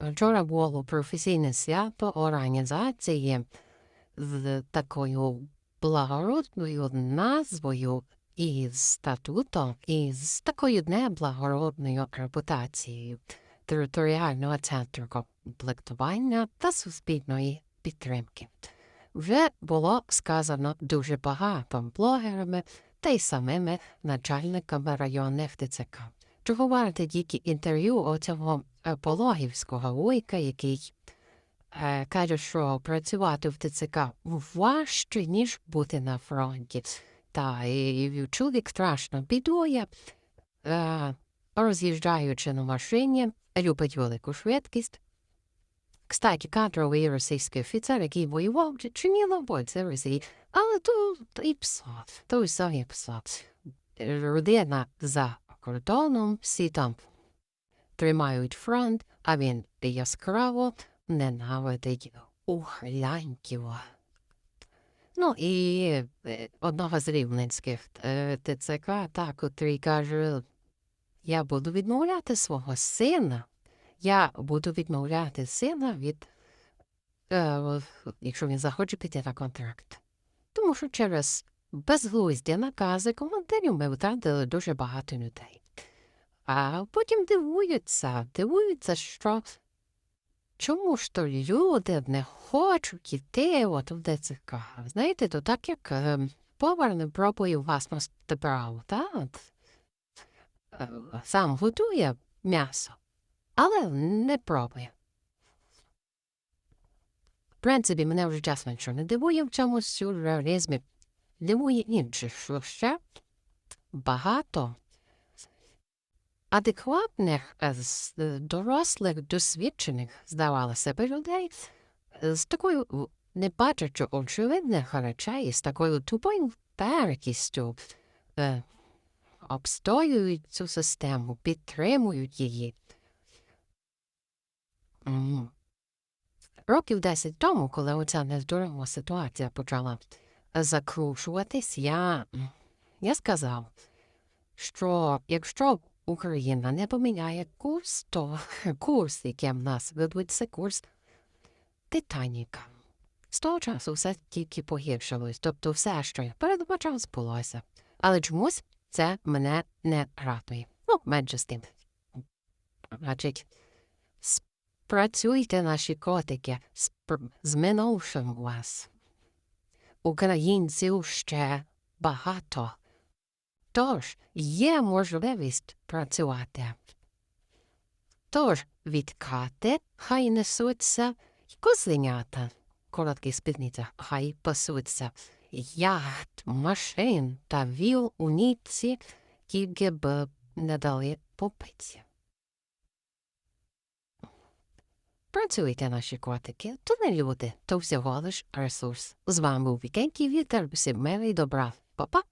Вчора було професійне свято організації з такою благородною назвою і статутом, і з такою неблагородною репутацією територіального центру комплектування та суспільної підтримки. Вже було сказано дуже багато блогерами та й самими начальниками районних ТЦК. Чого варте тільки інтерв'ю оцього е, пологівського вуйка, який е, каже, що працювати в ТЦК важче, ніж бути на фронті. Та і, і чоловік страшно бідує, е, роз'їжджаючи на машині, любить велику швидкість. Кстати, кадровий російський офіцер, який воював, чиніло бой, це Росії, але то, то і псо, то і псо. Родина за кордоном, всі там тримають фронт, а він яскраво ненавидить ухиляньків. Ну і е, одного з рівненських е, ТЦК, та, котрий каже, я буду відмовляти свого сина, я буду відмовляти сина від, е, якщо він захоче піти на контракт. Тому що через безглузді накази командирів ми втратили дуже багато людей. А потім дивуються, дивуються, що чому ж то люди не хочуть йти от в ДЦК. Знаєте, то так як повар не пробує власну справу, сам готує м'ясо, але не пробує. В принципі, мене вже чесно нічого не дивує в цьому сюрреалізмі. Дивує інше, що ще багато адекватних, е, е, дорослих, досвідчених, здавалося би, людей з такою не бачачи очевидних речей, з такою тупою впертістю е, обстоюють цю систему, підтримують її. Років 10 тому, коли оця нездорова ситуація почала закручуватись, я, я сказав, що якщо Україна не поміняє курс, то курс, який в нас ведуть, це курс Титаніка. З того часу все тільки погіршилось, тобто все, що я передбачав, збулося. Але чомусь це мене не радує. Ну, менше з тим. Значить, спрацюйте наші котики, з минувшим вас. Українців ще багато. Тож є можливість працювати. Тож відкати хай несуться, й козленята, короткі спідниця, хай пасуться, яхт, машин та віл у нітці, тільки б не дали попиці. Працюйте наші котики, то не люди, то всього лиш ресурс. З вами був Вікенький Вітер, всім і добра. Па-па!